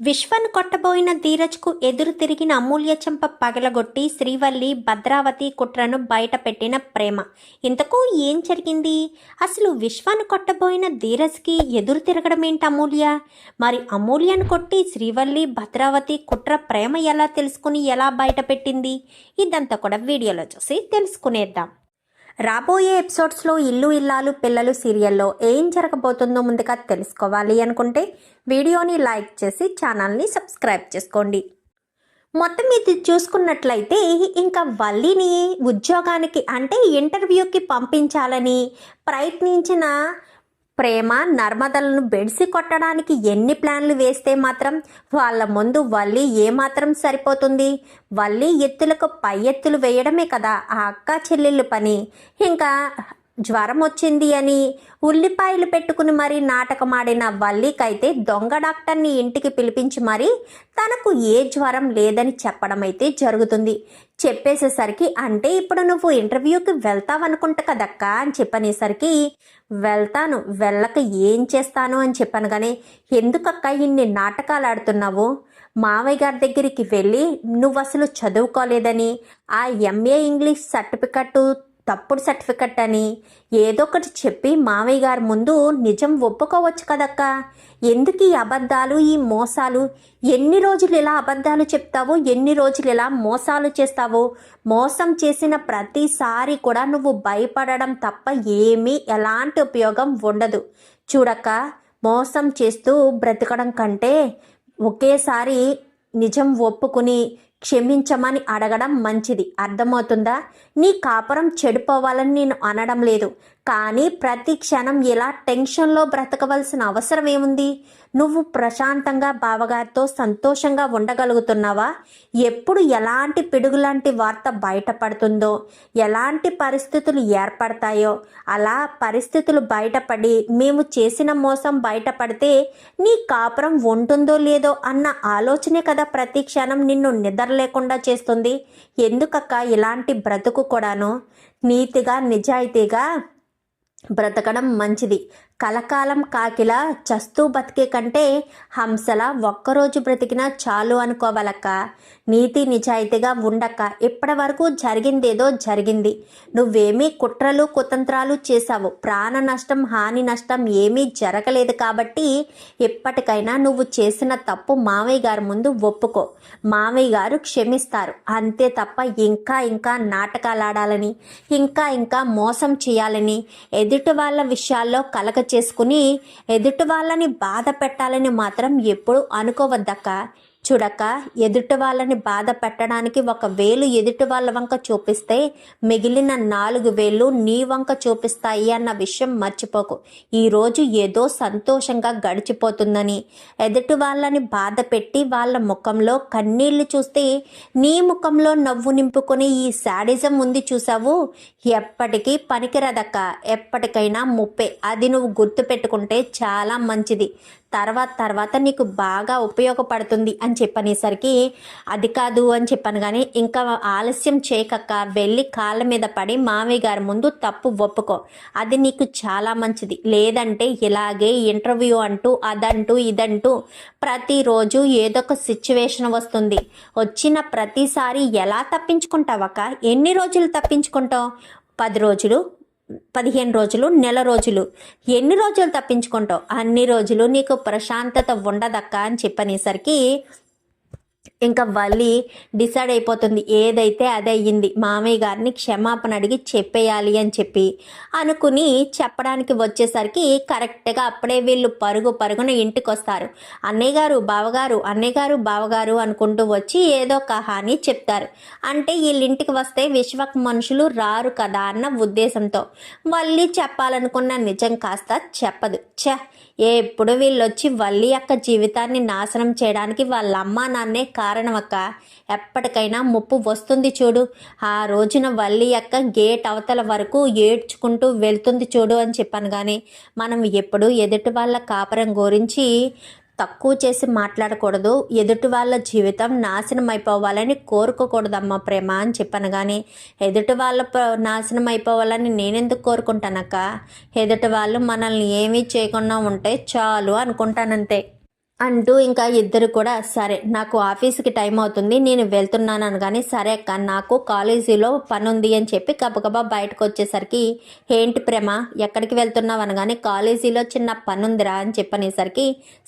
విశ్వను కొట్టబోయిన ధీరజ్కు ఎదురు తిరిగిన అమూల్య చెంప పగలగొట్టి శ్రీవల్లి భద్రావతి కుట్రను బయటపెట్టిన ప్రేమ. ఇంతకు ఏం జరిగింది? అసలు విశ్వాన్ని కొట్టబోయిన ధీరజ్కి ఎదురు తిరగడం ఏంటి అమూల్య? మరి అమూల్యను కొట్టి శ్రీవల్లి భద్రావతి కుట్ర ప్రేమ ఎలా తెలుసుకుని ఎలా బయటపెట్టింది? ఇదంతా కూడా వీడియోలో చూసి తెలుసుకునేద్దాం. రాబోయే ఎపిసోడ్స్లో ఇల్లు ఇల్లాలు పిల్లలు సీరియల్లో ఏం జరగబోతుందో ముందుగా తెలుసుకోవాలి అనుకుంటే వీడియోని లైక్ చేసి ఛానల్ని సబ్స్క్రైబ్ చేసుకోండి. మొత్తం ఇది చూసుకున్నట్లయితే ఇంకా వల్లిని ఉద్యోగానికి అంటే ఇంటర్వ్యూకి పంపించాలని ప్రయత్నించిన ప్రేమ నర్మదలను బెడిసి కొట్టడానికి ఎన్ని ప్లాన్లు వేస్తే మాత్రం వాళ్ళ ముందు వల్లి ఏమాత్రం సరిపోతుంది? వల్లి ఎత్తులకు పై ఎత్తులు వేయడమే కదా ఆ అక్క చెల్లెళ్ళు పని. ఇంకా జ్వరం వచ్చింది అని ఉల్లిపాయలు పెట్టుకుని మరీ నాటకమాడిన వల్లికైతే దొంగ డాక్టర్ని ఇంటికి పిలిపించి మరీ తనకు ఏ జ్వరం లేదని చెప్పడం అయితే జరుగుతుంది. చెప్పేసేసరికి అంటే ఇప్పుడు నువ్వు ఇంటర్వ్యూకి వెళ్తావనుకుంటా కదక్క? అని చెప్పనేసరికి వెళ్తాను. వెళ్ళక ఏం చేస్తాను? అని చెప్పాను కానీ ఎందుకక్క ఇన్ని నాటకాలు ఆడుతున్నావు మావయ్య గారి దగ్గరికి వెళ్ళి నువ్వు అసలు చదువుకోలేదని ఆ ఎంఏ ఇంగ్లీష్ సర్టిఫికెట్ తప్పుడు సర్టిఫికెట్ అని ఏదో ఒకటి చెప్పి మావయ్య గారి ముందు నిజం ఒప్పుకోవచ్చు కదక్క? ఎందుకు ఈ అబద్ధాలు ఈ మోసాలు? ఎన్ని రోజులు ఇలా అబద్ధాలు చెప్తావో ఎన్ని రోజులు ఇలా మోసాలు చేస్తావో? మోసం చేసిన ప్రతిసారి కూడా నువ్వు భయపడడం తప్ప ఏమీ ఎలాంటి ఉపయోగం ఉండదు. చూడక్క మోసం చేస్తూ బ్రతకడం కంటే ఒకేసారి నిజం ఒప్పుకుని క్షమించమని అడగడం మంచిది. అర్థమవుతుందా? నీ కాపురం చెడిపోవాలని నేను అనడం లేదు. కానీ ప్రతి క్షణం ఇలా టెన్షన్లో బ్రతకవలసిన అవసరం ఏముంది? నువ్వు ప్రశాంతంగా బావగారితో సంతోషంగా ఉండగలుగుతున్నావా? ఎప్పుడు ఎలాంటి పిడుగులాంటి వార్త బయటపడుతుందో ఎలాంటి పరిస్థితులు ఏర్పడతాయో అలా పరిస్థితులు బయటపడి మేము చేసిన మోసం బయటపడితే నీ కాపురం ఉంటుందో లేదో అన్న ఆలోచనే కదా ప్రతి క్షణం నిన్ను నిద్ర లేకుండా చేస్తుంది. ఎందుకక్క ఇలాంటి బ్రతుకు కూడాను? నీతిగా నిజాయితీగా బ్రతకడం మంచిది. కలకాలం కాకిలా చస్తూ బతికే కంటే హంసల ఒక్కరోజు బ్రతికినా చాలు అనుకోవాలక్క. నీతి నిజాయితీగా ఉండక్క. ఇప్పటి వరకు జరిగిందేదో జరిగింది. నువ్వేమీ కుట్రలు కుతంత్రాలు చేశావు. ప్రాణ నష్టం హాని నష్టం ఏమీ జరగలేదు కాబట్టి ఎప్పటికైనా నువ్వు చేసిన తప్పు మావయ్య గారి ముందు ఒప్పుకో. మావయ్య గారు క్షమిస్తారు. అంతే తప్ప ఇంకా ఇంకా నాటకాలు ఆడాలని ఇంకా ఇంకా మోసం చేయాలని ఎదుటి వాళ్ళ విషయాల్లో కలక చేసుకుని ఎదుటి వాళ్ళని బాధ పెట్టాలని మాత్రం ఎప్పుడు అనుకోవద్దక్క. చూడక ఎదుటి వాళ్ళని బాధ పెట్టడానికి ఒక వేలు ఎదుటి వాళ్ళ వంక చూపిస్తే మిగిలిన నాలుగు వేలు నీ వంక చూపిస్తాయి అన్న విషయం మర్చిపోకు. ఈరోజు ఏదో సంతోషంగా గడిచిపోతుందని. ఎదుటి వాళ్ళని బాధ పెట్టి వాళ్ళ ముఖంలో కన్నీళ్ళు చూస్తే నీ ముఖంలో నవ్వు నింపుకొని ఈ శాడిజం ఉంది చూసావు ఎప్పటికీ పనికిరదక్క. ఎప్పటికైనా ముప్పే. అది నువ్వు గుర్తుపెట్టుకుంటే చాలా మంచిది. తర్వాత తర్వాత నీకు బాగా ఉపయోగపడుతుంది అని చెప్పనేసరికి అది కాదు అని చెప్పాను కానీ ఇంకా ఆలస్యం చేయకక్క వెళ్ళి కాళ్ళ మీద పడి మామయ్య గారి ముందు తప్పు ఒప్పుకో. అది నీకు చాలా మంచిది. లేదంటే ఇలాగే ఇంటర్వ్యూ అంటూ అదంటూ ఇదంటూ ప్రతిరోజు ఏదో ఒక సిచ్యువేషన్ వస్తుంది. వచ్చిన ప్రతిసారి ఎలా తప్పించుకుంటావక్క? ఎన్ని రోజులు తప్పించుకుంటావు? పది రోజులు? పదిహేను రోజులు నెల రోజులు. ఎన్ని రోజులు తప్పించుకుంటావు? అన్ని రోజులు నీకు ప్రశాంతత ఉండదక్క అని చెప్పనేసరికి ఇంకా వల్లి డిసైడ్ అయిపోతుంది ఏదైతే అదే అయ్యింది మామయ్య గారిని క్షమాపణ అడిగి చెప్పేయాలి అని చెప్పి అనుకుని చెప్పడానికి వచ్చేసరికి కరెక్ట్గా అప్పుడే వీళ్ళు పరుగు పరుగున ఇంటికి వస్తారు అన్నయ్య గారు బావగారు అన్నయ్య గారు బావగారు అనుకుంటూ వచ్చి ఏదో ఒక హాని చెప్తారు. అంటే వీళ్ళింటికి వస్తే విశ్వక్ మనుషులు రారు కదా అన్న ఉద్దేశంతో మళ్ళీ చెప్పాలనుకున్న నిజం కాస్త చెప్పదు. చె ఎప్పుడు వీళ్ళొచ్చి వల్లి యొక్క జీవితాన్ని నాశనం చేయడానికి వాళ్ళ అమ్మ నాన్నే కారణం అక్క ఎప్పటికైనా ముప్పు వస్తుంది చూడు. ఆ రోజున వల్లి యొక్క గేట్ అవతల వరకు ఏడ్చుకుంటూ వెళ్తుంది చూడు అని చెప్పాను కానీ మనం ఎప్పుడు ఎదుటి వాళ్ళ కాపురం గురించి తక్కువ చేసి మాట్లాడకూడదు. ఎదుటి వాళ్ళ జీవితం నాశనం అయిపోవాలని కోరుకోకూడదమ్మా ప్రేమ అని చెప్పాను కానీ ఎదుటి వాళ్ళ నాశనం అయిపోవాలని నేనెందుకు కోరుకుంటానక్క? ఎదుటి వాళ్ళు మనల్ని ఏమీ చేయకుండా ఉంటే చాలు అనుకుంటానంతే. అంటూ ఇంకా ఇద్దరు కూడా సరే నాకు ఆఫీస్కి టైం అవుతుంది నేను వెళ్తున్నాను అనగానే సరే అక్క నాకు కాలేజీలో పని ఉంది అని చెప్పి గబగబా బయటకు వచ్చేసరికి ఏంటి ప్రేమ ఎక్కడికి వెళ్తున్నావు? అనగానే కాలేజీలో చిన్న పని ఉందిరా అని చెప్పనేసరికి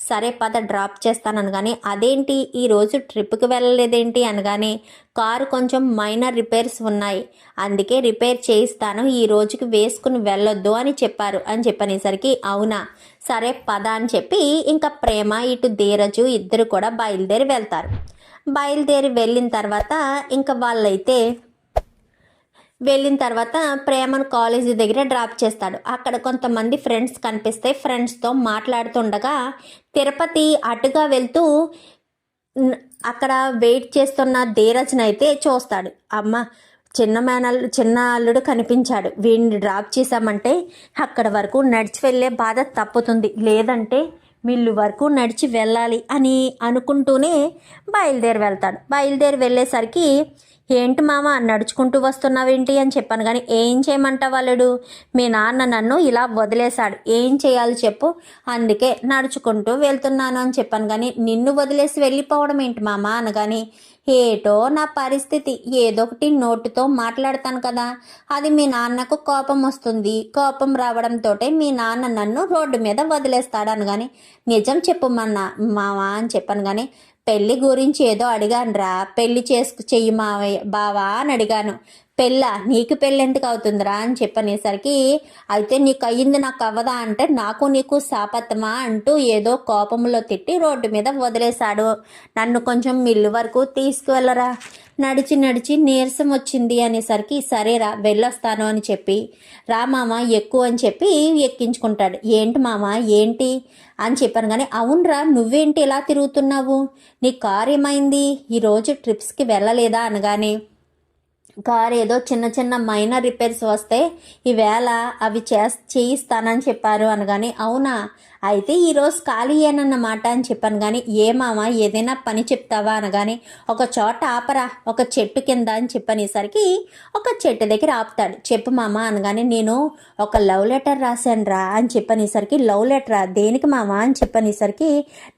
సరే పద డ్రాప్ చేస్తాను అనగానే అదేంటి ఈరోజు ట్రిప్కి వెళ్ళలేదేంటి? అనగానే కారు కొంచెం మైనర్ రిపేర్స్ ఉన్నాయి. అందుకే రిపేర్ చేయిస్తాను. ఈ రోజుకి వేసుకుని వెళ్ళొద్దు అని చెప్పారు. అని చెప్పనేసరికి అవునా? సరే పద అని చెప్పి ఇంకా ప్రేమ ఇటు ధీరజు ఇద్దరు కూడా బయలుదేరి వెళ్తారు. బయలుదేరి వెళ్ళిన తర్వాత ఇంకా వాళ్ళైతే వెళ్ళిన తర్వాత ప్రేమను కాలేజీ దగ్గర డ్రాప్ చేస్తాడు. అక్కడ కొంతమంది ఫ్రెండ్స్ కనిపిస్తే ఫ్రెండ్స్తో మాట్లాడుతుండగా తిరుపతి అటుగా వెళ్తూ అక్కడ వెయిట్ చేస్తున్న ధీరజ్ని అయితే చూస్తాడు. అమ్మ చిన్న మేనల్లు చిన్న అల్లుడు కనిపించాడు. వీడిని డ్రాప్ చేశామంటే అక్కడ వరకు నడిచి వెళ్ళే బాధ తప్పుతుంది. లేదంటే మిల్లు వరకు నడిచి వెళ్ళాలి అని అనుకుంటూనే బయలుదేరి వెళ్తాడు. బయలుదేరి వెళ్ళేసరికి ఏంటి మామ నడుచుకుంటూ వస్తున్నావేంటి అని చెప్పాను కానీ ఏం చేయమంటావు వాళ్ళడు మీ నాన్న నన్ను ఇలా వదిలేశాడు. ఏం చేయాలి చెప్పు? అందుకే నడుచుకుంటూ వెళ్తున్నాను అని చెప్పాను కానీ నిన్ను వదిలేసి వెళ్ళిపోవడం ఏంటి మామ అనగాని ఏటో నా పరిస్థితి. ఏదో ఒకటి నోటుతో మాట్లాడతాను కదా. అది మీ నాన్నకు కోపం వస్తుంది. కోపం రావడంతో మీ నాన్న నన్ను రోడ్డు మీద వదిలేస్తాడు అనగాని నిజం చెప్పు మన్న మావా అని చెప్పాను కానీ పెళ్ళి గురించి ఏదో అడిగాను రా చేసుకు చెయ్యి మావయ్య బావా అని అడిగాను. పెళ్ళ? నీకు పెళ్ళి ఎందుకు అవుతుందిరా అని చెప్పనేసరికి అయితే నీకు అయ్యింది నాకు అవ్వదా అంటే నాకు నీకు శాపత్తమా అంటూ ఏదో కోపంలో తిట్టి రోడ్డు మీద వదిలేశాడు. నన్ను కొంచెం మిల్లు వరకు తీసుకువెళ్ళరా. నడిచి నడిచి నీరసం వచ్చింది అనేసరికి సరేరా వెళ్ళొస్తాను అని చెప్పి రా మామ ఎక్కువ అని చెప్పి ఎక్కించుకుంటాడు. ఏంటి మామ ఏంటి? అని చెప్పాను. కానీ అవునరా నువ్వేంటి ఇలా తిరుగుతున్నావు? నీ కార్ ఏమైంది? ఈరోజు ట్రిప్స్కి వెళ్ళలేదా? అనగానే కార్ ఏదో చిన్న చిన్న మైనర్ రిపేర్స్ వస్తే ఈవేళ అవి చే చేయిస్తానని చెప్పారు అనగానే అవునా? అయితే ఈరోజు ఖాళీయేనన్నమాట అని చెప్పాను కానీ ఏ మామ ఏదైనా పని చెప్తావా? అనగాని ఒక చోట ఆపరా ఒక చెట్టు కింద అని చెప్పనేసరికి ఒక చెట్టు దగ్గర ఆపుతాడు. చెప్పు మామ అనగానే నేను ఒక లవ్ లెటర్ రాశాను రా అని చెప్పనేసరికి లవ్ లెటరా? దేనికి మామ? అని చెప్పనేసరికి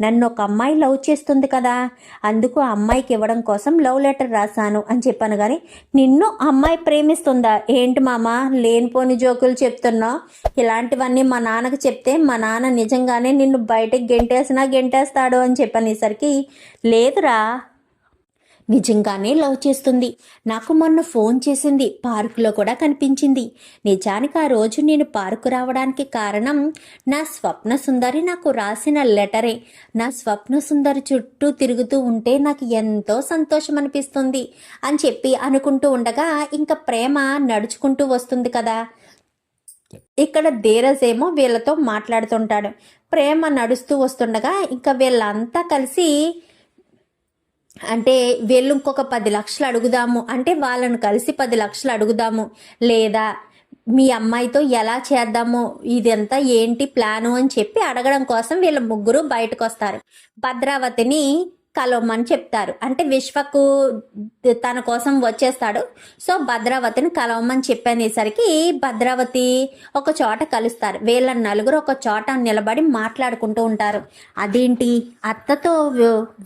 నన్ను ఒక అమ్మాయి లవ్ చేస్తుంది కదా అందుకు ఆ అమ్మాయికి ఇవ్వడం కోసం లవ్ లెటర్ రాశాను అని చెప్పాను కానీ నిన్ను అమ్మాయి ప్రేమిస్తుందా? ఏంటి మామ లేనిపోని జోకులు చెప్తున్నావు. ఇలాంటివన్నీ మా నాన్నకు చెప్తే మా నాన్న నిజం నిజంగానే నిన్ను బయటకు గెంటేసినా గెంటేస్తాడు అని చెప్పనేసరికి లేదురా నిజంగానే లవ్ చేస్తుంది. నాకు మొన్న ఫోన్ చేసింది పార్కులో కూడా కనిపించింది. నిజానికి ఆ రోజు నేను పార్కు రావడానికి కారణం నా స్వప్న సుందరి నాకు రాసిన లెటరే. నా స్వప్న సుందరి చుట్టూ తిరుగుతూ ఉంటే నాకు ఎంతో సంతోషం అనిపిస్తుంది అని చెప్పి అనుకుంటూ ఉండగా ఇంకా ప్రేమ నడుచుకుంటూ వస్తుంది కదా. ఇక్కడ ధీరజ్ ఏమో వీళ్ళతో మాట్లాడుతుంటాడు. ప్రేమ నడుస్తూ వస్తుండగా ఇంకా వీళ్ళంతా కలిసి అంటే వీళ్ళు ఇంకొక పది లక్షలు అడుగుదాము. అంటే వాళ్ళను కలిసి పది లక్షలు అడుగుదాము. లేదా మీ అమ్మాయితో ఎలా చేద్దాము? ఇదంతా ఏంటి ప్లాను అని చెప్పి అడగడం కోసం వీళ్ళ ముగ్గురు బయటకు వస్తారు భద్రావతిని కలవమని చెప్తారు. అంటే విశ్వకు తన కోసం వచ్చేస్తాడు. సో భద్రావతిని కలవమని చెప్పనేసరికి భద్రావతి ఒక చోట కలుస్తారు. వీళ్ళ నలుగురు ఒక చోట నిలబడి మాట్లాడుకుంటూ ఉంటారు. అదేంటి? అత్తతో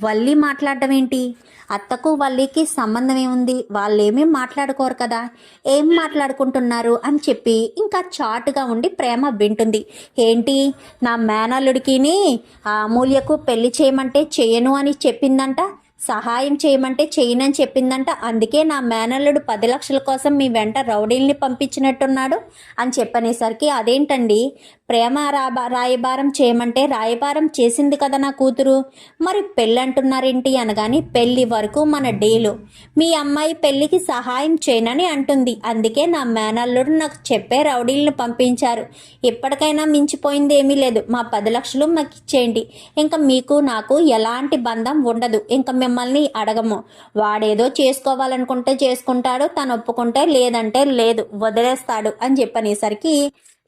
వల్లి మాట్లాడడం ఏంటి? అత్తకు వల్లికి సంబంధం ఏముంది? వాళ్ళేమీ మాట్లాడుకోరు కదా. ఏం మాట్లాడుకుంటున్నారు? అని చెప్పి ఇంకా చాటుగా ఉండి ప్రేమ వింటుంది. ఏంటి? నా మేనల్లుడికిని ఆ అమూల్యకు పెళ్ళి చేయమంటే చేయను అని చెప్పిందంట. సహాయం చేయమంటే చేయనని చెప్పిందంట. అందుకే నా మేనల్లుడు పది లక్షల కోసం మీ వెంట రౌడీల్ని పంపించినట్టున్నాడు అని చెప్పనేసరికి అదేంటండి? ప్రేమ రాబా రాయబారం చేయమంటే రాయబారం చేసింది కదా నా కూతురు. మరి పెళ్ళి అంటున్నారేంటి అనగాని పెళ్ళి వరకు మన డీలు. మీ అమ్మాయి పెళ్ళికి సహాయం చేయనని అంటుంది. అందుకే నా మేనల్లుడు నాకు చెప్పే రౌడీలను పంపించారు. ఇప్పటికైనా మించిపోయింది ఏమీ లేదు. మా పది లక్షలు మాకు ఇచ్చేయండి ఇంకా మీకు నాకు ఎలాంటి బంధం ఉండదు. ఇంకా మేము మిమ్మల్ని అడగము. వాడేదో చేసుకోవాలనుకుంటే చేసుకుంటాడు తను ఒప్పుకుంటే లేదంటే లేదు వదిలేస్తాడు అని చెప్పనేసరికి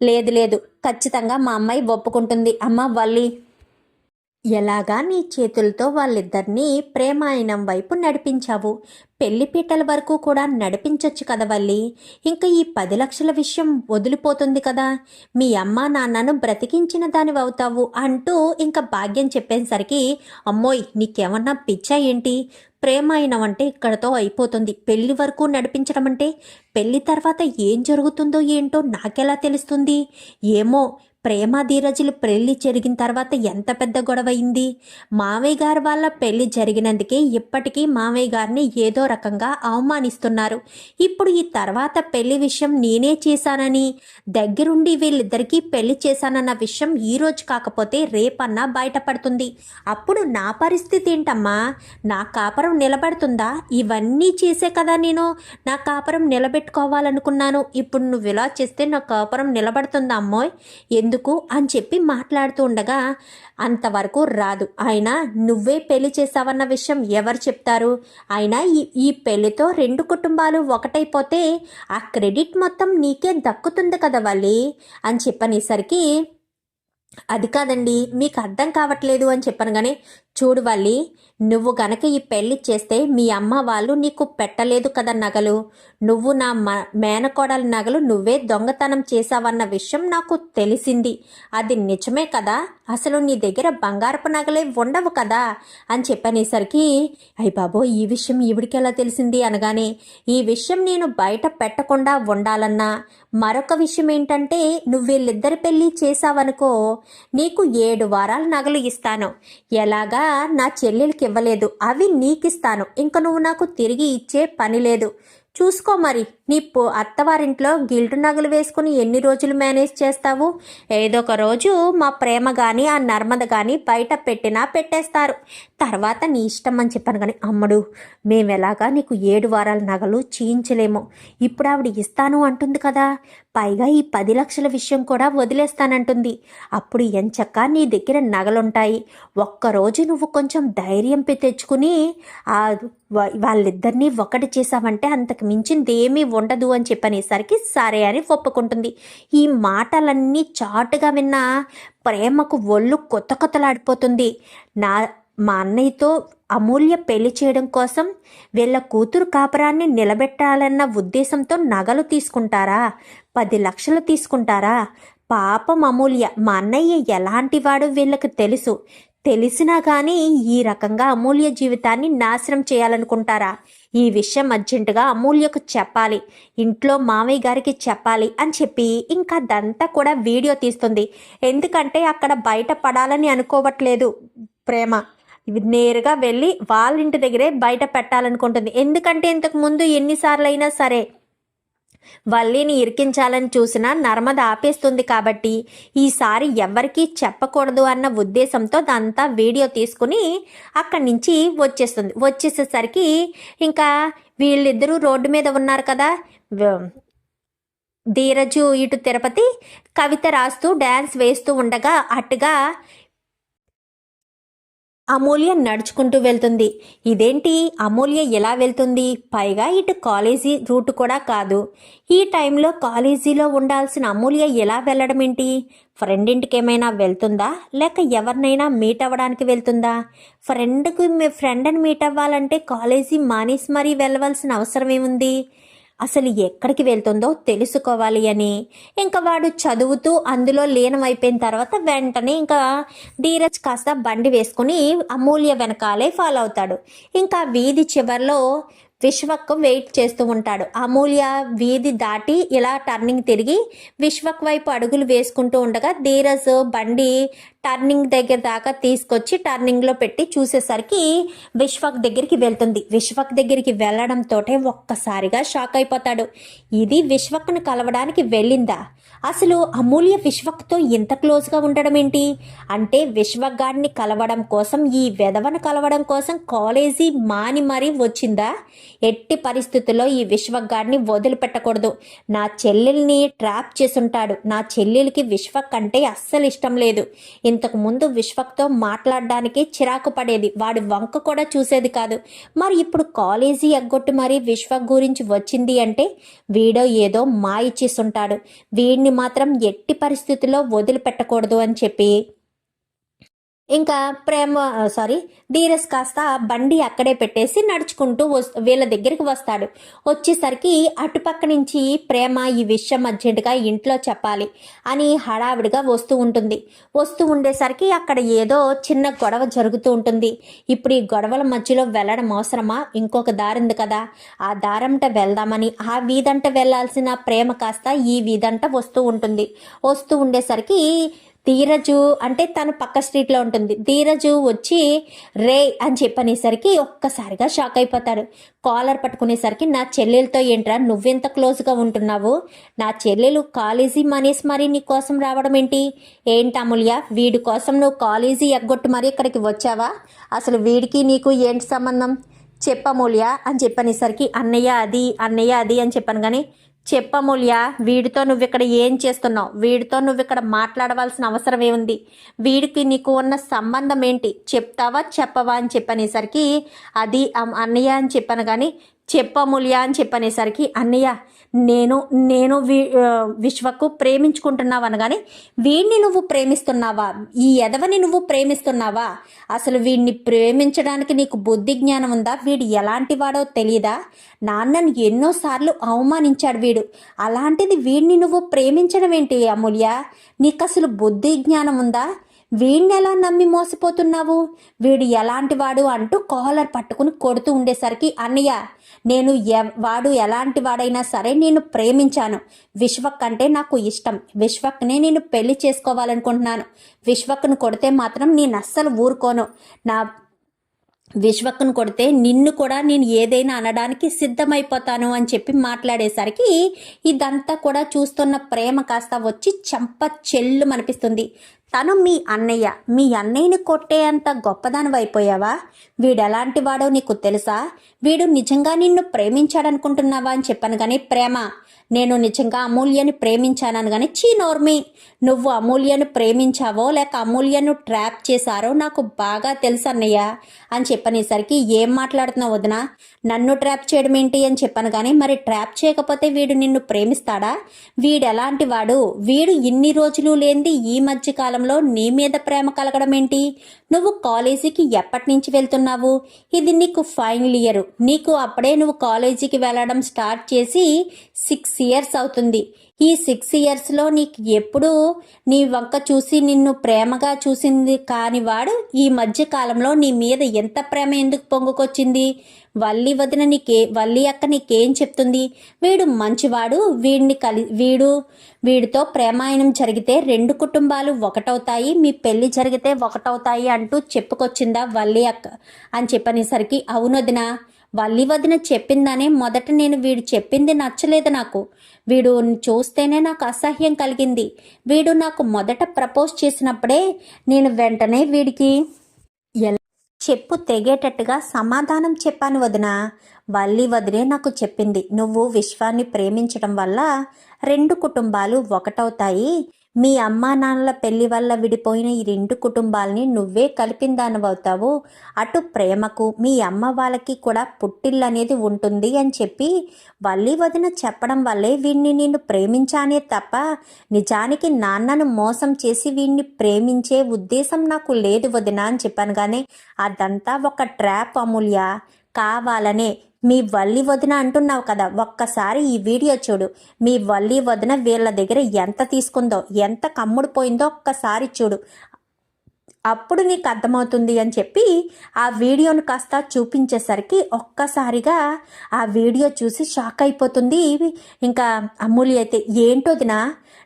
లేదు లేదు ఖచ్చితంగా మా అమ్మాయి ఒప్పుకుంటుంది. అమ్మ వల్లి ఎలాగా నీ చేతులతో వాళ్ళిద్దరినీ ప్రేమాయణం వైపు నడిపించావు? పెళ్ళిపీటల వరకు కూడా నడిపించొచ్చు కదా వల్లి. ఇంకా ఈ పది లక్షల విషయం వదిలిపోతుంది కదా. మీ అమ్మ నాన్నను బ్రతికించిన దానివి అవుతావు అంటూ ఇంకా భాగ్యం చెప్పేసరికి అమ్మోయ్ నీకేమన్నా పిచ్చా ఏంటి? ప్రేమాయణం అంటే ఇక్కడతో అయిపోతుంది. పెళ్ళి వరకు నడిపించడం అంటే పెళ్ళి తర్వాత ఏం జరుగుతుందో ఏంటో నాకెలా తెలుస్తుంది? ఏమో ప్రేమ ధీరజులు పెళ్ళి జరిగిన తర్వాత ఎంత పెద్ద గొడవ అయింది? మావయ్య గారు వాళ్ళ పెళ్ళి జరిగినందుకే ఇప్పటికీ మావయ్య గారిని ఏదో రకంగా అవమానిస్తున్నారు. ఇప్పుడు ఈ తర్వాత పెళ్ళి విషయం నేనే చేశానని దగ్గరుండి వీళ్ళిద్దరికీ పెళ్ళి చేశానన్న విషయం ఈ రోజు కాకపోతే రేపన్నా బయటపడుతుంది. అప్పుడు నా పరిస్థితి ఏంటమ్మా? నా కాపురం నిలబడుతుందా? ఇవన్నీ చేసే కదా నేను. నా కాపురం నిలబెట్టుకోవాలనుకున్నాను. ఇప్పుడు నువ్వు ఇలా చేస్తే నా కాపురం నిలబడుతుందా అమ్మోయ్? ఎందుకు అని చెప్పి మాట్లాడుతూ ఉండగా అంతవరకు రాదు. ఆయన నువ్వే పెళ్ళి చేసావన్న విషయం ఎవరు చెప్తారు? ఆయన ఈ ఈ పెళ్ళితో రెండు కుటుంబాలు ఒకటైపోతే ఆ క్రెడిట్ మొత్తం నీకే దక్కుతుంది కదా వల్లి అని చెప్పనేసరికి అది కాదండి మీకు అర్థం కావట్లేదు అని చెప్పాను కానీ చూడు వల్లి నువ్వు గనక ఈ పెళ్ళి చేస్తే మీ అమ్మ వాళ్ళు నీకు పెట్టలేదు కదా నగలు. నువ్వు నా మ మేనకోడల నగలు నువ్వే దొంగతనం చేశావన్న విషయం నాకు తెలిసింది. అది నిజమే కదా? అసలు నీ దగ్గర బంగారపు నగలే ఉండవు కదా? అని చెప్పనేసరికి అయ్య బాబో ఈ విషయం ఈవిడికి ఎలా తెలిసింది అనగానే ఈ విషయం నేను బయట పెట్టకుండా ఉండాలన్నా మరొక విషయం ఏంటంటే నువ్వు వీళ్ళిద్దరి పెళ్ళి చేసావనుకో నీకు ఏడు వారాల నగలు ఇస్తాను. ఎలాగా? నా చెల్లెలకి ఇవ్వలేదు. అవి నీకిస్తాను. ఇంక నువ్వు నాకు తిరిగి ఇచ్చే పని లేదు. చూసుకో మరి. నీ పో అత్తవారింట్లో గిల్టు నగలు వేసుకుని ఎన్ని రోజులు మేనేజ్ చేస్తావు? ఏదో ఒక రోజు మా ప్రేమ కానీ ఆ నర్మద కానీ బయట పెట్టినా పెట్టేస్తారు. తర్వాత నీ ఇష్టం అని చెప్పాను కానీ అమ్మడు మేమెలాగా నీకు ఏడు వారాల నగలు చేయించలేము. ఇప్పుడు ఆవిడ ఇస్తాను అంటుంది కదా. పైగా ఈ పది లక్షల విషయం కూడా వదిలేస్తానంటుంది. అప్పుడు ఎంచక్క నీ దగ్గర నగలుంటాయి. ఒక్కరోజు నువ్వు కొంచెం ధైర్యం పె- తెచ్చుకుని ఆ వాళ్ళిద్దరినీ ఒకటి చేసావంటే అంతకు మించింది ఏమీ ఉండదు అని చెప్పనేసరికి సరే అని ఒప్పుకుంటుంది. ఈ మాటలన్నీ చాటుగా విన్న ప్రేమకు ఒళ్ళు కొత్త కొత్తలాడిపోతుంది నా మా అన్నయ్యతో అమూల్య పెళ్ళి చేయడం కోసం వీళ్ళ కూతురు కాపురాన్ని నిలబెట్టాలన్న ఉద్దేశంతో నగలు తీసుకుంటారా? పది లక్షలు తీసుకుంటారా? పాపం అమూల్య మా అన్నయ్య ఎలాంటివాడు వీళ్ళకి తెలుసు. తెలిసినా కానీ ఈ రకంగా అమూల్య జీవితాన్ని నాశనం చేయాలనుకుంటారా? ఈ విషయం అర్జెంటుగా అమూల్యకు చెప్పాలి. ఇంట్లో మామయ్య గారికి చెప్పాలి అని చెప్పి ఇంకా అదంతా కూడా వీడియో తీస్తుంది. ఎందుకంటే అక్కడ బయట పడాలని అనుకోవట్లేదు ప్రేమ. నేరుగా వెళ్ళి వాళ్ళ ఇంటి దగ్గరే బయట పెట్టాలనుకుంటుంది. ఎందుకంటే ఇంతకు ముందు ఎన్నిసార్లు అయినా సరే వల్లిని ఇరికించాలని చూసినా నర్మద ఆపేస్తుంది కాబట్టి ఈసారి ఎవరికీ చెప్పకూడదు అన్న ఉద్దేశంతో దాంతా వీడియో తీసుకుని అక్కడి నుంచి వచ్చేస్తుంది. వచ్చేసేసరికి ఇంకా వీళ్ళిద్దరూ రోడ్డు మీద ఉన్నారు కదా. ధీరజు ఇటు తిరుపతి కవిత రాస్తూ డ్యాన్స్ వేస్తూ ఉండగా అటుగా అమూల్య నడుచుకుంటూ వెళ్తుంది. ఇదేంటి? అమూల్య ఎలా వెళ్తుంది? పైగా ఇటు కాలేజీ రూట్ కూడా కాదు. ఈ టైంలో కాలేజీలో ఉండాల్సిన అమూల్య ఎలా వెళ్ళడం ఏంటి ఫ్రెండ్ ఇంటికి ఏమైనా వెళ్తుందా? లేక ఎవరినైనా మీట్ అవ్వడానికి వెళ్తుందా? ఫ్రెండ్కి మీ ఫ్రెండ్ని మీట్ అవ్వాలంటే కాలేజీ మానేసి మరీ వెళ్ళవలసిన అవసరం ఏముంది అసలు ఎక్కడికి వెళ్తుందో తెలుసుకోవాలి అని. ఇంకా వాడు చదువుతూ అందులో లీనమైపోయిన తర్వాత వెంటనే ఇంకా ధీరజ్ కాస్త బండి వేసుకుని అమూల్య వెనకాలే ఫాలో అవుతాడు. ఇంకా వీధి చివర్లో విశ్వక్ వెయిట్ చేస్తూ ఉంటాడు. అమూల్య వీధి దాటి ఇలా టర్నింగ్ తిరిగి విశ్వక్ వైపు అడుగులు వేసుకుంటూ ఉండగా ధీరజ్ బండి టర్నింగ్ దగ్గర దాకా తీసుకొచ్చి టర్నింగ్లో పెట్టి చూసేసరికి విశ్వక్ దగ్గరికి వెళ్తుంది. విశ్వక్ దగ్గరికి వెళ్ళడంతో ఒక్కసారిగా షాక్ అయిపోతాడు. ఇది విశ్వక్ను కలవడానికి వెళ్ళిందా? అసలు అమూల్య విశ్వక్తో ఇంత క్లోజ్గా ఉండడం ఏంటి? అంటే విశ్వక్ గారిని కలవడం కోసం ఈ వెధవను కలవడం కోసం కాలేజీ మాని మరీ వచ్చిందా? ఎట్టి పరిస్థితుల్లో ఈ విశ్వగాడిని వదిలిపెట్టకూడదు. నా చెల్లెల్ని ట్రాప్ చేసుంటాడు. నా చెల్లెలికి విశ్వక్ అంటే అస్సలు ఇష్టం లేదు. ఇంతకు ముందు విశ్వక్తో మాట్లాడడానికి చిరాకు పడేది. వాడి వంక కూడా చూసేది కాదు. మరి ఇప్పుడు కాలేజీ ఎగ్గొట్టు మరీ విశ్వక్ గురించి వచ్చింది అంటే వీడో ఏదో మాయ చేసుంటాడు వీడిని మాత్రం ఎట్టి పరిస్థితుల్లో వదిలిపెట్టకూడదు అని చెప్పి ఇంకా ప్రేమ సారీ ధీరస్ కాస్త బండి అక్కడే పెట్టేసి నడుచుకుంటూ వస్ వీళ్ళ దగ్గరికి వస్తాడు. వచ్చేసరికి అటుపక్క నుంచి ప్రేమ ఈ విషయం అర్జెంటుగా ఇంట్లో చెప్పాలి అని హడావిడిగా వస్తూ ఉంటుంది. వస్తూ ఉండేసరికి అక్కడ ఏదో చిన్న గొడవ జరుగుతూ ఉంటుంది. ఇప్పుడు ఈ గొడవల మధ్యలో వెళ్ళడం అవసరమా? ఇంకొక దారింది కదా. ఆ దారంట వెళ్దామని ఆ వీధంట వెళ్ళాల్సిన ప్రేమ కాస్త ఈ వీధంట వస్తూ ఉంటుంది. వస్తూ ఉండేసరికి ధీరజు అంటే తను పక్క స్ట్రీట్లో ఉంటుంది. ధీరజు వచ్చి రే అని చెప్పనేసరికి ఒక్కసారిగా షాక్ అయిపోతాడు. కాలర్ పట్టుకునేసరికి నా చెల్లెలతో ఏంట్రా నువ్వెంత క్లోజ్గా ఉంటున్నావు? నా చెల్లెలు కాలేజీ మానేసి మరి నీ కోసం రావడం ఏంటి? ఏంటి అమూల్య వీడి కోసం నువ్వు కాలేజీ ఎగ్గొట్టు మరీ ఇక్కడికి వచ్చావా? అసలు వీడికి నీకు ఏంటి సంబంధం? చెప్పమూల్య అని చెప్పనేసరికి అన్నయ్య అది అన్నయ్య అది అని చెప్పాను. కానీ చెప్పమూల్య వీడితో నువ్వు ఇక్కడ ఏం చేస్తున్నావు? వీడితో నువ్వు ఇక్కడ మాట్లాడవలసిన అవసరం ఏముంది వీడికి నీకు ఉన్న సంబంధం ఏంటి చెప్తావా చెప్పవా అని చెప్పనేసరికి అది అన్నయ్య అని చెప్పాను కానీ చెప్పమూల్య అని చెప్పనేసరికి అన్నయ్య నేను నేను వి విశ్వకు ప్రేమించుకుంటున్నావు అనగానే వీడిని నువ్వు ప్రేమిస్తున్నావా? ఈ ఎదవని నువ్వు ప్రేమిస్తున్నావా? అసలు వీడిని ప్రేమించడానికి నీకు బుద్ధి జ్ఞానం ఉందా? వీడు ఎలాంటి వాడో తెలియదా నాన్నను ఎన్నోసార్లు అవమానించాడు వీడు. అలాంటిది వీడిని నువ్వు ప్రేమించడం ఏంటి అమూల్య? నీకు అసలు బుద్ధి జ్ఞానం ఉందా? వీడిని ఎలా నమ్మి మోసపోతున్నావు? వీడు ఎలాంటి వాడు అంటూ కాలర్ పట్టుకుని కొడుతూ ఉండేసరికి అన్నయ్య నేను ఎ- వాడు ఎలాంటి వాడైనా సరే నేను ప్రేమించాను. విశ్వక్ అంటే నాకు ఇష్టం. విశ్వక్నే నేను పెళ్ళి చేసుకోవాలనుకుంటున్నాను. విశ్వక్ను కొడితే మాత్రం నేను అస్సలు ఊరుకోను. నా విశ్వక్ను కొడితే నిన్ను కూడా నేను ఏదైనా అనడానికి సిద్ధమైపోతాను అని చెప్పి మాట్లాడేసరికి ఇదంతా కూడా చూస్తున్న ప్రేమ కాస్త వచ్చి చెంప చెల్లు అనిపిస్తుంది తను మీ అన్నయ్య. మీ అన్నయ్యని కొట్టే అంత గొప్పదానివైపోయావా వీడెలాంటి వాడో నీకు తెలుసా? వీడు నిజంగా నిన్ను ప్రేమించాడనుకుంటున్నావా అని చెప్పాను కానీ ప్రేమ. నేను నిజంగా అమూల్యని ప్రేమించానని కానీ చీ నోర్మి! నువ్వు అమూల్యను ప్రేమించావో లేక అమూల్యను ట్రాప్ చేశారో నాకు బాగా తెలుసు అన్నయ్య అని చెప్పనేసరికి ఏం మాట్లాడుతున్నావు వదిన? నన్ను ట్రాప్ చేయడం ఏంటి అని చెప్పాను కానీ మరి ట్రాప్ చేయకపోతే వీడు నిన్ను ప్రేమిస్తాడా? వీడు ఎలాంటి వాడు? వీడు ఇన్ని రోజులు లేనిది ఈ మధ్య కాలంలో నీ మీద ప్రేమ కలగడం ఏంటి? నువ్వు కాలేజీకి ఎప్పటి నుంచి వెళ్తున్నావు? ఇది నీకు ఫైనల్ ఇయర్. నీకు అప్పుడే నువ్వు కాలేజీకి వెళ్ళడం స్టార్ట్ చేసి సిక్స్ ఇయర్స్ అవుతుంది. ఈ సిక్స్ ఇయర్స్లో నీకు ఎప్పుడు నీ వంక చూసి నిన్ను ప్రేమగా చూసింది కాని వాడు ఈ మధ్య కాలంలో నీ మీద ఎంత ప్రేమ ఎందుకు పొంగుకొచ్చింది? వల్లి వదిన నీకే వల్లి అక్క నీకేం చెప్తుంది? వీడు మంచివాడు వీడిని కలి వీడు వీడితో ప్రేమాయణం జరిగితే రెండు కుటుంబాలు ఒకటవుతాయి మీ పెళ్ళి జరిగితే ఒకటవుతాయి అంటూ చెప్పుకొచ్చిందా వల్లి అక్క? అని చెప్పనేసరికి అవునొదినా వల్లి వదిన చెప్పిందనే మొదట నేను వీడు చెప్పింది నచ్చలేదు నాకు. వీడు చూస్తేనే నాకు అసహ్యం కలిగింది. వీడు నాకు మొదట ప్రపోజ్ చేసినప్పుడే నేను వెంటనే వీడికి ఎలా చెప్పు తెగేటట్టుగా సమాధానం చెప్పాను వదిన. వల్లి వదినే నాకు చెప్పింది. నువ్వు విశ్వాన్ని ప్రేమించడం వల్ల రెండు కుటుంబాలు ఒకటవుతాయి. మీ అమ్మా నాన్నల పెళ్ళి వల్ల విడిపోయిన ఈ రెండు కుటుంబాలని నువ్వే కలిపిందానవవుతావు. అటు ప్రేమకు మీ అమ్మ వాళ్ళకి కూడా పుట్టిల్లు అనేది ఉంటుంది అని చెప్పి వల్లి వదిన చెప్పడం వల్లే వీడిని నేను ప్రేమించానే తప్ప నిజానికి నాన్నను మోసం చేసి వీడిని ప్రేమించే ఉద్దేశం నాకు లేదు వదిన అని చెప్పాను కానీ అదంతా ఒక ట్రాప్ అమూల్య. కావాలనే మీ వల్లి వదిన అంటున్నావు కదా ఒక్కసారి ఈ వీడియో చూడు. మీ వల్లి వదిన వీళ్ళ దగ్గర ఎంత తీసుకుందో ఎంత కమ్ముడు పోయిందో ఒక్కసారి చూడు. అప్పుడు నీకు అర్థమవుతుంది అని చెప్పి ఆ వీడియోను కాస్త చూపించేసరికి ఒక్కసారిగా ఆ వీడియో చూసి షాక్ అయిపోతుంది. ఇంకా అమూల్య అయితే ఏంటోదినా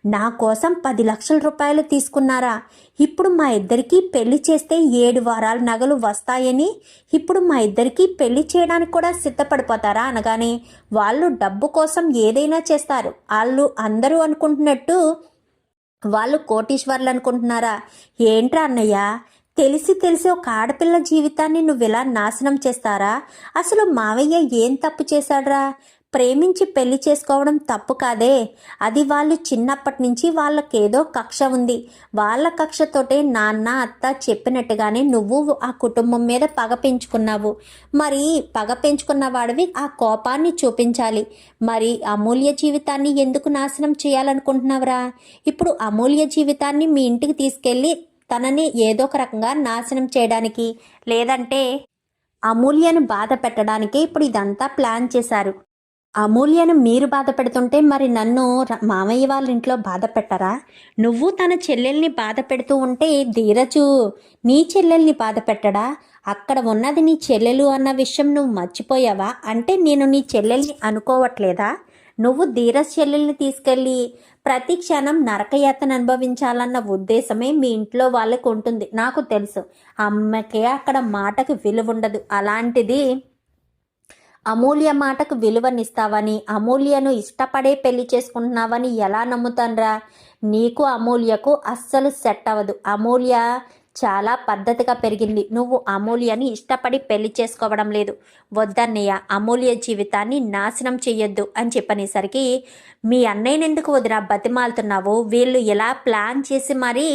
నా కోసం పది లక్షల రూపాయలు తీసుకున్నారా? ఇప్పుడు మా ఇద్దరికి పెళ్ళి చేస్తే ఏడు వారాల నగలు వస్తాయని ఇప్పుడు మా ఇద్దరికి పెళ్ళి చేయడానికి కూడా సిద్ధపడిపోతారా అనగానే వాళ్ళు డబ్బు కోసం ఏదైనా చేస్తారు. వాళ్ళు అందరూ అనుకుంటున్నట్టు వాళ్ళు కోటీశ్వర్లు అనుకుంటున్నారా? ఏంట్రా అన్నయ్య? తెలిసి తెలిసి ఒక ఆడపిల్ల జీవితాన్ని నువ్వు ఇలా నాశనం చేస్తారా? అసలు మావయ్య ఏం తప్పు చేశాడ్రా? ప్రేమించి పెళ్ళి చేసుకోవడం తప్పు కాదే. అది వాళ్ళు చిన్నప్పటి నుంచి వాళ్ళకేదో కక్ష ఉంది. వాళ్ళ కక్షతోటే నాన్న అత్త చెప్పినట్టుగానే నువ్వు ఆ కుటుంబం మీద పగ పెంచుకున్నావు. మరి పగ పెంచుకున్న వాడివి ఆ కోపాన్ని చూపించాలి. మరి అమూల్య జీవితాన్ని ఎందుకు నాశనం చేయాలనుకుంటున్నావురా? ఇప్పుడు అమూల్య జీవితాన్ని మీ ఇంటికి తీసుకెళ్ళి తనని ఏదో ఒక రకంగా నాశనం చేయడానికి లేదంటే అమూల్యను బాధ పెట్టడానికి ఇప్పుడు ఇదంతా ప్లాన్ చేశారు. అమూల్యను మీరు బాధ పెడుతుంటే మరి నన్ను మామయ్య వాళ్ళ ఇంట్లో బాధ పెట్టరా నువ్వు తన చెల్లెల్ని బాధ పెడుతూ ఉంటే ధీరజు నీ చెల్లెల్ని బాధ పెట్టడా అక్కడ ఉన్నది నీ చెల్లెలు అన్న విషయం నువ్వు మర్చిపోయావా? అంటే నేను నీ చెల్లెల్ని అనుకోవట్లేదా? నువ్వు ధీరజ్ చెల్లెల్ని తీసుకెళ్ళి ప్రతి క్షణం నరకయాతన అనుభవించాలన్న ఉద్దేశమే మీ ఇంట్లో వాళ్ళకు ఉంటుంది. నాకు తెలుసు. అమ్మకే అక్కడ మాటకు విలువ ఉండదు అలాంటిది అమూల్య మాటకు విలువనిస్తావని అమూల్యను ఇష్టపడే పెళ్ళి చేసుకుంటున్నావని ఎలా నమ్ముతాన్రా? నీకు అమూల్యకు అస్సలు సెట్ అవ్వదు. అమూల్య చాలా పద్ధతిగా పెరిగింది. నువ్వు అమూల్యని ఇష్టపడి పెళ్ళి చేసుకోవడం లేదు. వద్దన్నయ్య అమూల్య జీవితాన్ని నాశనం చెయ్యొద్దు అని చెప్పనేసరికి మీ అన్నయ్యనెందుకు వదినా బతిమాలుతున్నావు? వీళ్ళు ఎలా ప్లాన్ చేసి మరీ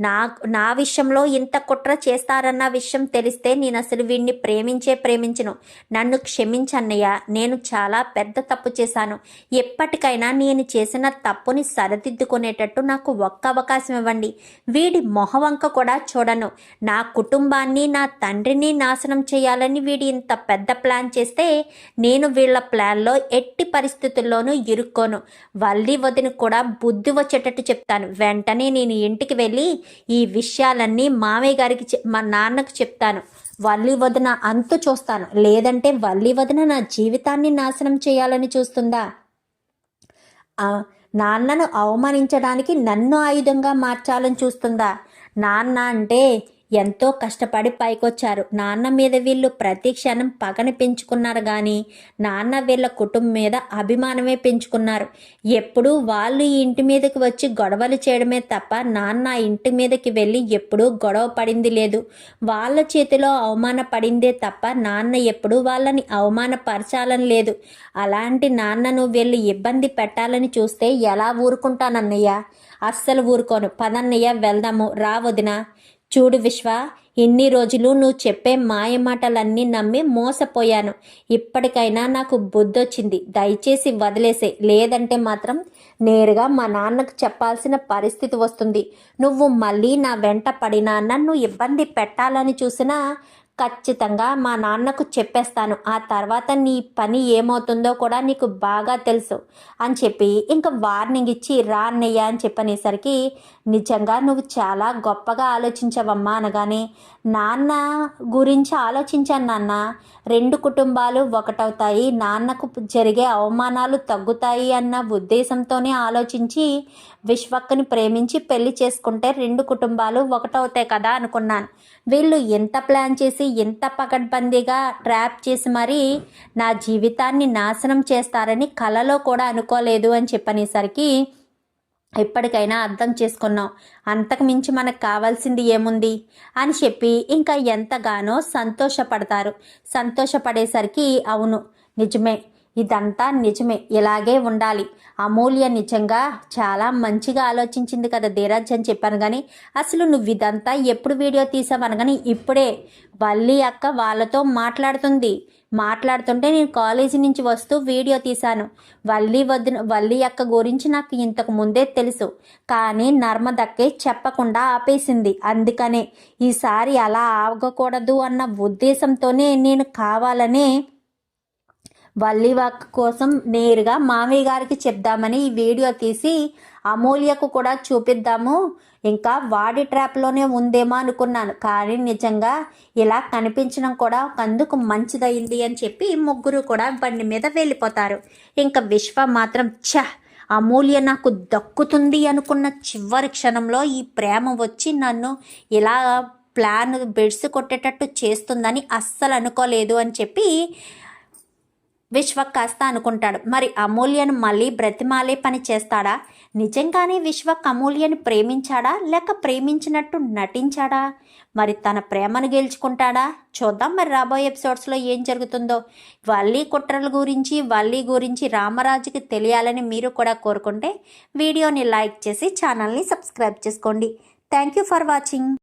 నా నా విషయంలో ఇంత కుట్ర చేస్తారన్న విషయం తెలిస్తే నేను అసలు వీడిని ప్రేమించే ప్రేమించను. నన్ను క్షమించన్నయ్య నేను చాలా పెద్ద తప్పు చేశాను. ఎప్పటికైనా నేను చేసిన తప్పుని సరిదిద్దుకునేటట్టు నాకు ఒక్క అవకాశం ఇవ్వండి. వీడి మొహవంక కూడా చూడను. నా కుటుంబాన్ని నా తండ్రిని నాశనం చేయాలని వీడి ఇంత పెద్ద ప్లాన్ చేస్తే నేను వీళ్ళ ప్లాన్లో ఎట్టి పరిస్థితుల్లోనూ ఇరుక్కోను. వల్లి వదిన కూడా బుద్ధి వచ్చేటట్టు చెప్తాను. వెంటనే నేను ఇంటికి వెళ్ళి ఈ విషయాలన్నీ మామయ్య గారికి మా నాన్నకు చెప్తాను. వల్లి వదిన అంతు చూస్తాను. లేదంటే వల్లి వదిన నా జీవితాన్ని నాశనం చేయాలని చూస్తుందా? నాన్నను అవమానించడానికి నన్ను ఆయుధంగా మార్చాలని చూస్తుందా? నాన్న అంటే ఎంతో కష్టపడి పైకొచ్చారు. నాన్న మీద వీళ్ళు ప్రతి క్షణం పగని పెంచుకున్నారు కానీ నాన్న వీళ్ళ కుటుంబం మీద అభిమానమే పెంచుకున్నారు. ఎప్పుడూ వాళ్ళు ఈ ఇంటి మీదకి వచ్చి గొడవలు చేయడమే తప్ప నాన్న ఇంటి మీదకి వెళ్ళి ఎప్పుడూ గొడవ పడింది లేదు. వాళ్ళ చేతిలో అవమాన పడిందే తప్ప నాన్న ఎప్పుడూ వాళ్ళని అవమానపరచాలని లేదు. అలాంటి నాన్నను వీళ్ళు ఇబ్బంది పెట్టాలని చూస్తే ఎలా ఊరుకుంటానన్నయ్య? అస్సలు ఊరుకోను. పదన్నయ్య వెళ్దాము. రావదినా చూడు విశ్వ ఇన్ని రోజులు నువ్వు చెప్పే మాయ మాటలన్నీ నమ్మి మోసపోయాను. ఇప్పటికైనా నాకు బుద్ధొచ్చింది. దయచేసి వదిలేసే. లేదంటే మాత్రం నేరుగా మా నాన్నకు చెప్పాల్సిన పరిస్థితి వస్తుంది. నువ్వు మళ్ళీ నా వెంట పడినా నన్ను ఇబ్బంది పెట్టాలని చూసినా ఖచ్చితంగా మా నాన్నకు చెప్పేస్తాను. ఆ తర్వాత నీ పని ఏమవుతుందో కూడా నీకు బాగా తెలుసు అని చెప్పి ఇంకా వార్నింగ్ ఇచ్చి రా అని చెప్పనేసరికి నిజంగా నువ్వు చాలా గొప్పగా ఆలోచించవమ్మా అనగానే నాన్న గురించి ఆలోచించాను నాన్న. రెండు కుటుంబాలు ఒకటవుతాయి. నాన్నకు జరిగే అవమానాలు తగ్గుతాయి అన్న ఉద్దేశంతోనే ఆలోచించి విశ్వక్కని ప్రేమించి పెళ్ళి చేసుకుంటే రెండు కుటుంబాలు ఒకటవుతాయి కదా అనుకున్నాను. వీళ్ళు ఎంత ప్లాన్ చేసి ఎంత పకడ్బందీగా ట్రాప్ చేసి మరీ నా జీవితాన్ని నాశనం చేస్తారని కలలో కూడా అనుకోలేదు అని చెప్పనేసరికి ఎప్పటికైనా అర్థం చేసుకున్నాం. అంతకు మించి మనకు కావాల్సింది ఏముంది? అని చెప్పి ఇంకా ఎంతగానో సంతోషపడతారు. సంతోషపడేసరికి అవును నిజమే. ఇదంతా నిజమే. ఇలాగే ఉండాలి. అమూల్య నిజంగా చాలా మంచిగా ఆలోచించింది కదా ధీరజ్ అని చెప్పాను కానీ అసలు నువ్వు ఇదంతా ఎప్పుడు వీడియో తీసావనగానే ఇప్పుడే వల్లి అక్క వాళ్ళతో మాట్లాడుతుంది. మాట్లాడుతుంటే నేను కాలేజీ నుంచి వస్తూ వీడియో తీశాను. వల్లి వదిన వల్లి అక్క గురించి నాకు ఇంతకు ముందే తెలుసు. కానీ నర్మదక్కే చెప్పకుండా ఆపేసింది. అందుకనే ఈసారి అలా ఆగకూడదు అన్న ఉద్దేశంతోనే నేను కావాలనే వల్లివాక్ కోసం నేరుగా మామయ్య గారికి చెప్దామని ఈ వీడియో తీసి అమూల్యకు కూడా చూపిద్దాము. ఇంకా వాడి ట్రాప్లోనే ఉందేమో అనుకున్నాను. కానీ నిజంగా ఇలా కనిపించడం కూడా ఒక అందుకు మంచిదయింది అని చెప్పి ముగ్గురు కూడా బండి మీద వెళ్ళిపోతారు. ఇంకా విశ్వ మాత్రం ఛ! అమూల్య నాకు దక్కుతుంది అనుకున్న చివరి క్షణంలో ఈ ప్రేమ వచ్చి నన్ను ఇలా ప్లాన్ బెడ్స్ కొట్టేటట్టు చేస్తుందని అస్సలు అనుకోలేదు అని చెప్పి విశ్వ కాస్త అనుకుంటాడు. మరి అమూల్యను మళ్ళీ బ్రతిమాలే పని చేస్తాడా? నిజంగానే విశ్వక్ అమూల్యను ప్రేమించాడా? లేక ప్రేమించినట్టు నటించాడా? మరి తన ప్రేమను గెలుచుకుంటాడా? చూద్దాం మరి రాబోయే ఎపిసోడ్స్లో ఏం జరుగుతుందో. వల్లీ కుట్రల గురించి వల్లీ గురించి రామరాజుకి తెలియాలని మీరు కూడా కోరుకుంటే వీడియోని లైక్ చేసి ఛానల్ని సబ్స్క్రైబ్ చేసుకోండి. Thank you for watching.